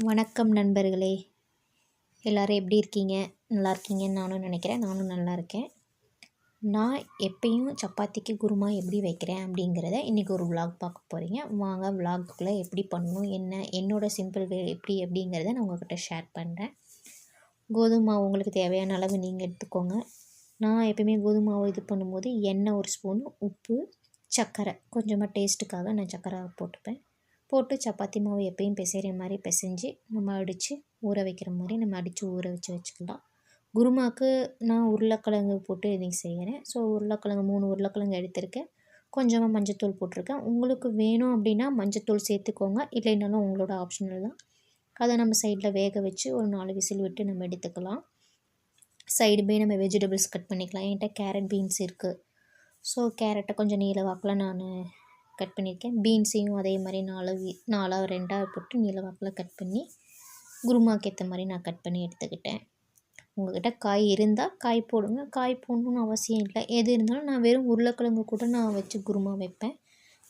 வணக்கம் நண்பர்களே. எல்லோரும் எப்படி இருக்கீங்க? நல்லா இருக்கீங்கன்னு நானும் நினைக்கிறேன். நானும் நல்லா இருக்கேன். நான் எப்பயும் சப்பாத்திக்கு குருமா எப்படி வைக்கிறேன் அப்படிங்கிறத இன்றைக்கி ஒரு விலாக் பார்க்க போகிறீங்க வாங்க விலாக்குள்ளே எப்படி பண்ணணும் என்ன என்னோடய சிம்பிள் வே எப்படி எப்படிங்கிறத நான் உங்கள்கிட்ட ஷேர் பண்ணுறேன் கோதுமை உங்களுக்கு தேவையான அளவு நீங்கள் எடுத்துக்கோங்க. நான் எப்பயுமே கோதுமாவை இது பண்ணும்போது எண்ணெய் ஒரு ஸ்பூன் உப்பு சர்க்கரை. கொஞ்சமாக டேஸ்ட்டுக்காக நான் சர்க்கரை போட்டுப்பேன். போட்டு சப்பாத்தி மாவு எப்பயும் பிசைகிற மாதிரி பிசைஞ்சு நம்ம அடித்து ஊற வைக்கிற மாதிரி நம்ம அடித்து ஊற வச்சு வச்சுக்கலாம். குருமாவுக்கு நான் உருளைக்கிழங்கு போட்டு இன்றைக்கி செய்கிறேன். ஸோ உருளைக்கிழங்கு மூணு உருளைக்கிழங்கு எடுத்திருக்கேன். கொஞ்சமாக மஞ்சத்தூள் போட்டிருக்கேன். உங்களுக்கு வேணும் அப்படின்னா மஞ்சத்தூள் சேர்த்துக்கோங்க. இல்லைனாலும் உங்களோட ஆப்ஷனல் தான். அதை நம்ம சைடில் வேக வச்சு ஒரு நாலு விசில் விட்டு நம்ம எடுத்துக்கலாம். சைடு போய் நம்ம வெஜிடபிள்ஸ் கட் பண்ணிக்கலாம். என்கிட்ட கேரட் பீன்ஸ் இருக்குது ஸோ கேரட்டை கொஞ்சம் நீல வாக்கில் நான் கட் பண்ணியிருக்கேன். பீன்ஸையும் அதே மாதிரி நாலு நாலாக ரெண்டாக போட்டு நீல வாக்கில் கட் பண்ணி குருமாக்கு ஏற்ற மாதிரி நான் கட் பண்ணி எடுத்துக்கிட்டேன். உங்கள்கிட்ட காய் இருந்தால் காய் போடுங்க. காய் போடணுன்னு அவசியம் இல்லை. எது இருந்தாலும் நான் வெறும் உருளைக்கிழங்கு கூட நான் வச்சு குருமா வைப்பேன்.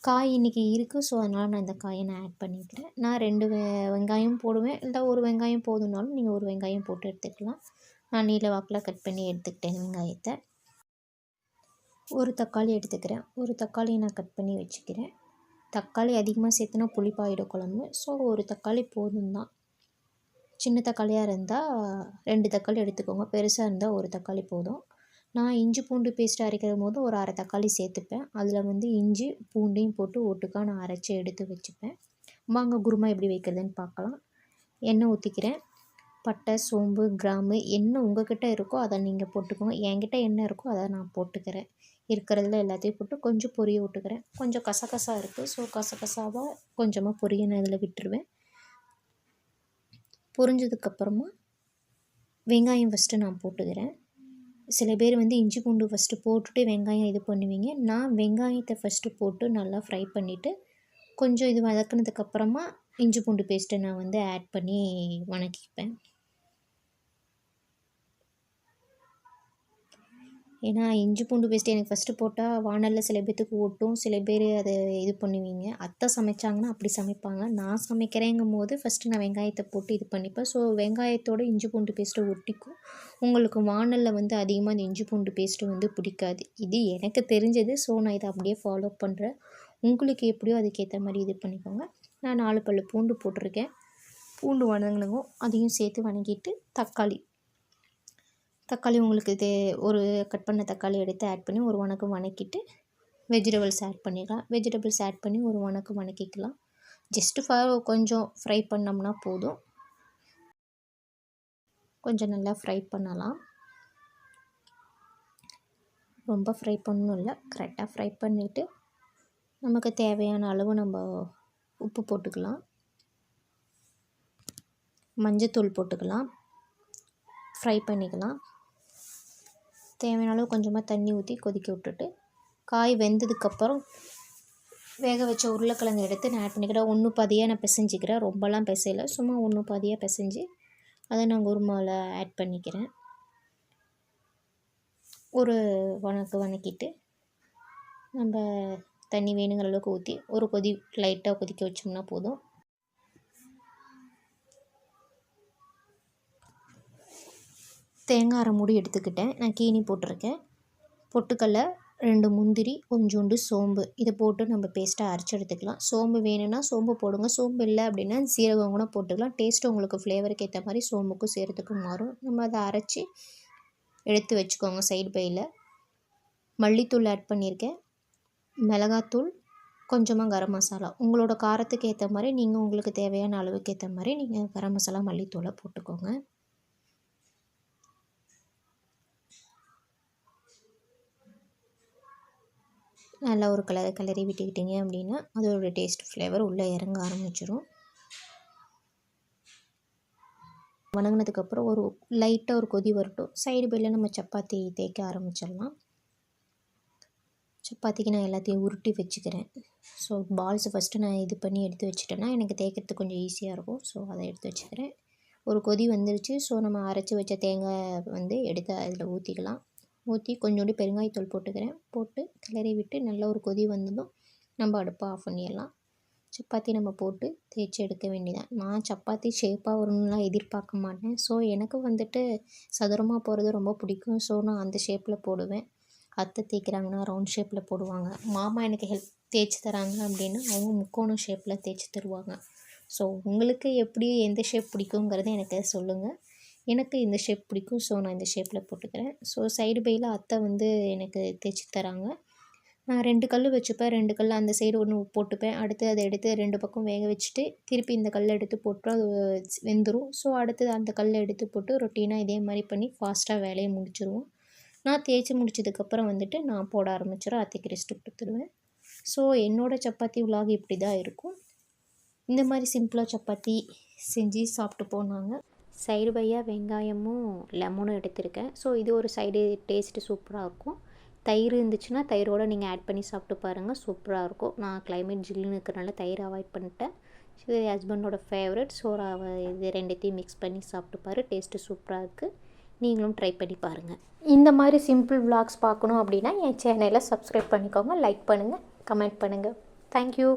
காய் இன்றைக்கி இருக்குது ஸோ அதனால் நான் இந்த காயை நான் ஆட் பண்ணிக்கிறேன். நான் ரெண்டு வெ வெங்காயம் போடுவேன். இல்லை ஒரு வெங்காயம் போதுனாலும் நீங்கள் ஒரு வெங்காயம் போட்டு எடுத்துக்கலாம். நான் நீல வாக்கில் கட் பண்ணி எடுத்துக்கிட்டேன் வெங்காயத்தை. ஒரு தக்காளி எடுத்துக்கிறேன். ஒரு தக்காளியை நான் கட் பண்ணி வச்சுக்கிறேன். தக்காளி அதிகமாக சேர்த்துனா புளிப்பாயிடும் குழம்பு. ஸோ ஒரு தக்காளி போதும் தான் சின்ன தக்காளியாக இருந்தால் ரெண்டு தக்காளி எடுத்துக்கோங்க. பெருசாக இருந்தால் ஒரு தக்காளி போதும். நான் இஞ்சி பூண்டு பேஸ்ட் அரைக்கிற போது ஒரு அரை தக்காளி சேர்த்துப்பேன். அதில் வந்து இஞ்சி பூண்டையும் போட்டு ஒட்டுக்காக நான் அரைச்சி எடுத்து வச்சுப்பேன். வாங்க குருமா எப்படி வைக்கிறதுன்னு பார்க்கலாம். எண்ணெய் ஊற்றிக்கிறேன் பட்டை சோம்பு கிராம்பு என்ன உங்கள்கிட்ட இருக்கோ அதை நீங்கள் போட்டுக்கோங்க. என்கிட்ட என்ன இருக்கோ அதை நான் போட்டுக்கிறேன். இருக்கிறதுல எல்லாத்தையும் போட்டு கொஞ்சம் பொரிய விட்டுக்கிறேன். கொஞ்சம் கசகசா இருக்குது ஸோ கசகசாவாக கொஞ்சமாக பொரிய நான் இதில் விட்டுருவேன். பொரிஞ்சதுக்கப்புறமா வெங்காயம் ஃபஸ்ட்டு நான் போட்டுக்கிறேன். சில பேர் வந்து இஞ்சி பூண்டு ஃபஸ்ட்டு போட்டுட்டு வெங்காயம் இது பண்ணுவீங்க. நான் வெங்காயத்தை ஃபஸ்ட்டு போட்டு நல்லா ஃப்ரை பண்ணிவிட்டு கொஞ்சம் இது வதக்குனதுக்கப்புறமா இஞ்சி பூண்டு பேஸ்ட்டை நான் வந்து ஆட் பண்ணி வணக்கிப்பேன். ஏன்னா இஞ்சி பூண்டு பேஸ்ட்டு எனக்கு ஃபஸ்ட்டு போட்டால் வானலில் சில பேர்த்துக்கு ஓட்டும் சில பேர் அதை இது பண்ணுவீங்க. அத்தை சமைச்சாங்கன்னா அப்படி சமைப்பாங்க. நான் சமைக்கிறேங்கும் போது ஃபஸ்ட்டு நான் வெங்காயத்தை போட்டு இது பண்ணிப்பேன். ஸோ வெங்காயத்தோட இஞ்சி பூண்டு பேஸ்ட்டு ஒட்டிக்கும். உங்களுக்கு வானலில் வந்து அதிகமாக அந்த இஞ்சி பூண்டு பேஸ்ட்டு வந்து பிடிக்காது. இது எனக்கு தெரிஞ்சது. ஸோ நான் இதை அப்படியே ஃபாலோ பண்ணுறேன் உங்களுக்கு எப்படியோ அதுக்கேற்ற மாதிரி இது பண்ணிக்கோங்க. நான் நாலு பல்லு பூண்டு போட்டிருக்கேன். பூண்டு வணங்கினங்கும் அதையும் சேர்த்து வணங்கிட்டு தக்காளி தக்காளி உங்களுக்கு இது ஒரு கட் பண்ண தக்காளி எடுத்து ஆட் பண்ணி ஒரு வணக்கம் வணக்கிட்டு வெஜிடபிள்ஸ் ஆட் பண்ணிக்கலாம் வெஜிடபிள்ஸ் ஆட் பண்ணி ஒரு வணக்கம் வணக்கிக்கலாம். ஜஸ்ட்டு ஃபார் கொஞ்சம் ஃப்ரை பண்ணோம்னா போதும். கொஞ்சம் நல்லா ஃப்ரை பண்ணலாம். ரொம்ப ஃப்ரை பண்ணணும் இல்லை கரெக்டாக ஃப்ரை பண்ணிவிட்டு நமக்கு தேவையான அளவு நம்ம உப்பு போட்டுக்கலாம். மஞ்சத்தூள் போட்டுக்கலாம். ஃப்ரை பண்ணிக்கலாம். தேவையான அளவு கொஞ்சமாக தண்ணி ஊற்றி கொதிக்க விட்டுட்டு காய் வெந்ததுக்கப்புறம் வேக வச்ச உருளைக்கிழங்கு எடுத்து நான் ஆட் பண்ணிக்கிறேன். ஒன்று பாதியாக நான் பிசைஞ்சிக்கிறேன். ரொம்பலாம் பிசையலை. சும்மா ஒன்று பாதியாக பிசைஞ்சு அதை நான் குருமாவில் ஆட் பண்ணிக்கிறேன். ஒரு வணக்கு வணக்கிட்டு நம்ம தண்ணி வேணுங்கிற அளவுக்கு ஊற்றி ஒரு கொதி லைட்டாக கொதிக்க வச்சோம்னா போதும். தேங்காய் அரை மூடி எடுத்துக்கிட்டேன். நான் கீனி போட்டிருக்கேன். பொட்டுக்கடலை ரெண்டு முந்திரி கொஞ்சோண்டு சோம்பு. இதை போட்டு நம்ம பேஸ்ட்டாக அரைச்சி எடுத்துக்கலாம். சோம்பு வேணும்னா சோம்பு போடுங்க. சோம்பு இல்லை அப்படின்னா சீரகம் கூட போட்டுக்கலாம். டேஸ்ட்டு உங்களுக்கு ஃப்ளேவருக்கு ஏற்ற மாதிரி சோம்புக்கும் சீரகத்துக்கும் மாறும். நம்ம அதை அரைச்சி எடுத்து வச்சுக்கோங்க சைடு பையில் மல்லித்தூள் ஆட் பண்ணியிருக்கேன். மிளகாத்தூள் கொஞ்சமாக கரம் மசாலா. உங்களோட காரத்துக்கு ஏற்ற மாதிரி நீங்கள் உங்களுக்கு தேவையான அளவுக்கு ஏற்ற மாதிரி நீங்கள் கரம் மசாலா மல்லித்தூளை போட்டுக்கோங்க. நல்லா ஒரு கலர் கிளறி விட்டுக்கிட்டிங்க அப்படின்னா அதோட டேஸ்ட் ஃப்ளேவர் உள்ளே இறங்க ஆரம்பிச்சிடும் வணங்கினதுக்கப்புறம் ஒரு லைட்டாக ஒரு கொதி வரட்டும். சைடு பையில் நம்ம சப்பாத்தி தேய்க்க ஆரம்பிச்சிடலாம். சப்பாத்திக்கு நான் எல்லாத்தையும் உருட்டி வச்சுக்கிறேன். ஸோ பால்ஸை ஃபஸ்ட்டு நான் இது பண்ணி எடுத்து வச்சுட்டேன்னா எனக்கு தேய்க்கிறதுக்கு கொஞ்சம் ஈஸியாக இருக்கும். ஸோ அதை எடுத்து வச்சுக்கிறேன். ஒரு கொதி வந்துருச்சு. ஸோ நம்ம அரைச்சி வச்ச தேங்காய் வந்து எடுத்து அதில் ஊற்றிக்கலாம் ஊற்றி கொஞ்சோண்டு பெருங்காயத்தூள் போட்டுக்கிறேன். போட்டு கிளறி விட்டு நல்ல ஒரு கொதி வந்ததும் நம்ம அடுப்பை ஆஃப் பண்ணிடலாம். சப்பாத்தி நம்ம போட்டு தேய்ச்சி எடுக்க வேண்டியதான் நான் சப்பாத்தி ஷேப்பாக வரணும்லாம் எதிர்பார்க்க மாட்டேன். ஸோ எனக்கு வந்துட்டு சதுரமாக போகிறது ரொம்ப பிடிக்கும். ஸோ நான் அந்த ஷேப்பில் போடுவேன். அத்தை தேய்க்கிறாங்கன்னா ரவுண்ட் ஷேப்பில் போடுவாங்க. மாமா எனக்கு ஹெல்ப் தேய்ச்சி தராங்க அப்படின்னா அவங்க முக்கோணம் ஷேப்பில் தேய்ச்சி தருவாங்க. ஸோ உங்களுக்கு எப்படி எந்த ஷேப் பிடிக்குங்கிறத எனக்கு சொல்லுங்கள் எனக்கு இந்த ஷேப் பிடிக்கும் ஸோ நான் இந்த ஷேப்பில் போட்டுக்கிறேன். ஸோ சைடு பையில் அத்தை வந்து எனக்கு தேய்ச்சி தராங்க. நான் ரெண்டு கல் வச்சுப்பேன். ரெண்டு கல் அந்த சைடு ஒன்று போட்டுப்பேன். அடுத்து அதை எடுத்து ரெண்டு பக்கம் வேக வச்சுட்டு திருப்பி இந்த கல்லை எடுத்து போட்டு அது வெந்துடும் ஸோ அடுத்தது அந்த கல்லை எடுத்து போட்டு ரொட்டீனாக இதே மாதிரி பண்ணி ஃபாஸ்ட்டாக வேலையை முடிச்சிருவோம். நான் தேய்ச்சி முடிச்சதுக்கப்புறம் வந்துட்டு நான் போட ஆரம்பிச்சிடும் அத்தைக்கு ரெஸ்ட்டு கொடுத்துடுவேன். ஸோ என்னோடய சப்பாத்தி உலாக இப்படி தான் இருக்கும். இந்த மாதிரி சிம்பிளாக சப்பாத்தி செஞ்சு சாப்பிட்டு போனாங்க. சைடு பையாக வெங்காயமும் லெமனும் எடுத்திருக்கேன். ஸோ இது ஒரு சைடு டேஸ்ட்டு சூப்பராக இருக்கும். தயிர் இருந்துச்சுன்னா தயிரோடு நீங்கள் ஆட் பண்ணி சாப்பிட்டு பாருங்கள் சூப்பராக இருக்கும். நான் கிளைமேட் ஜில்லுன்னு இருக்கிறனால தயிர் அவாய்ட் பண்ணிட்டேன். இது ஹஸ்பண்டோட ஃபேவரட் ஸோ இது ரெண்டுத்தையும் மிக்ஸ் பண்ணி சாப்பிட்டுப்பாரு டேஸ்ட்டு சூப்பராக இருக்குது நீங்களும் ட்ரை பண்ணி பாருங்கள் இந்த மாதிரி சிம்பிள் விளாக்ஸ் பார்க்கணும் அப்படின்னா என் சேனலை சப்ஸ்கிரைப் பண்ணிக்கோங்க லைக் பண்ணுங்கள் கமெண்ட் பண்ணுங்கள் தேங்க்யூ